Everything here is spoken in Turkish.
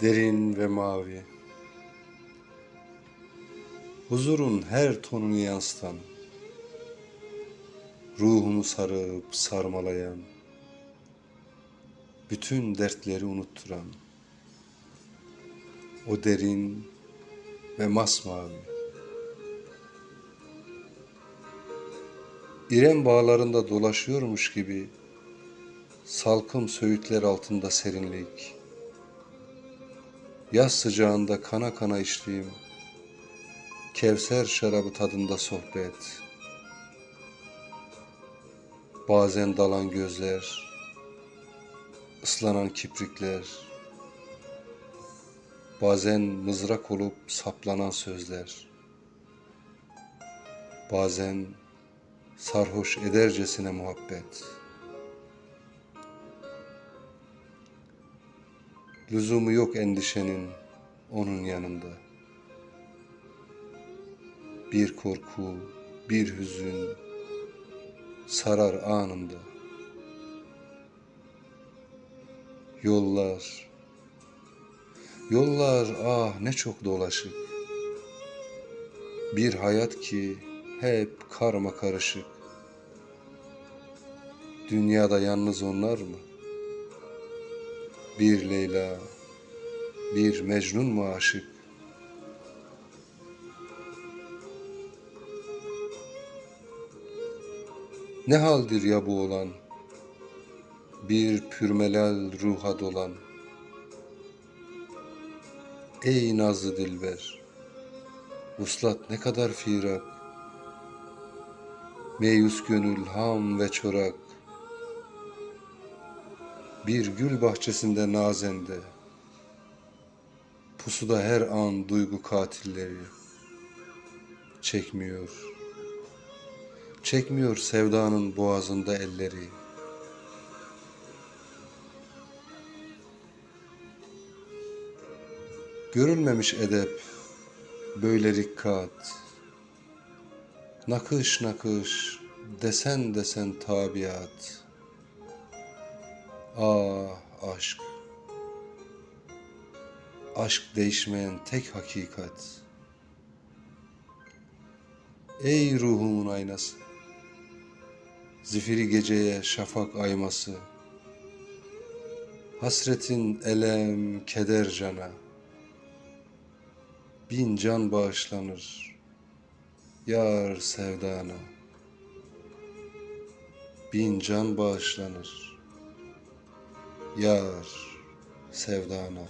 derin ve mavi. Huzurun her tonunu yansıtan, ruhunu sarıp sarmalayan, bütün dertleri unutturan, o derin ve masmavi. İrem bağlarında dolaşıyormuş gibi salkım söğütler altında serinlik. Yaz sıcağında kana kana içtiğim Kevser şarabı tadında sohbet. Bazen dalan gözler, ıslanan kiprikler. Bazen mızrak olup saplanan sözler. Bazen sarhoş edercesine muhabbet. Lüzumu yok endişenin onun yanında. Bir korku, bir hüzün sarar anında. Yollar, yollar ah ne çok dolaşık. Bir hayat ki hep karma karışık. Dünyada yalnız onlar mı? Bir Leyla, bir Mecnun mu aşık? Ne haldir ya bu olan? Bir pürmelal ruha dolan. Ey nazlı dilber, vuslat ne kadar firak. Meyus gönül ham ve çorak. Bir gül bahçesinde nazende. Pusuda her an duygu katilleri. Çekmiyor. Çekmiyor sevdanın boğazında elleri. Görülmemiş edep, böyle rikkat. Nakış nakış, desen desen tabiat. Ah aşk. Aşk değişmeyen tek hakikat. Ey ruhumun aynası. Zifiri geceye şafak ayması. Hasretin elem keder cana. Bin can bağışlanır. Yar sevdana. Bin can bağışlanır. Yar sevdana.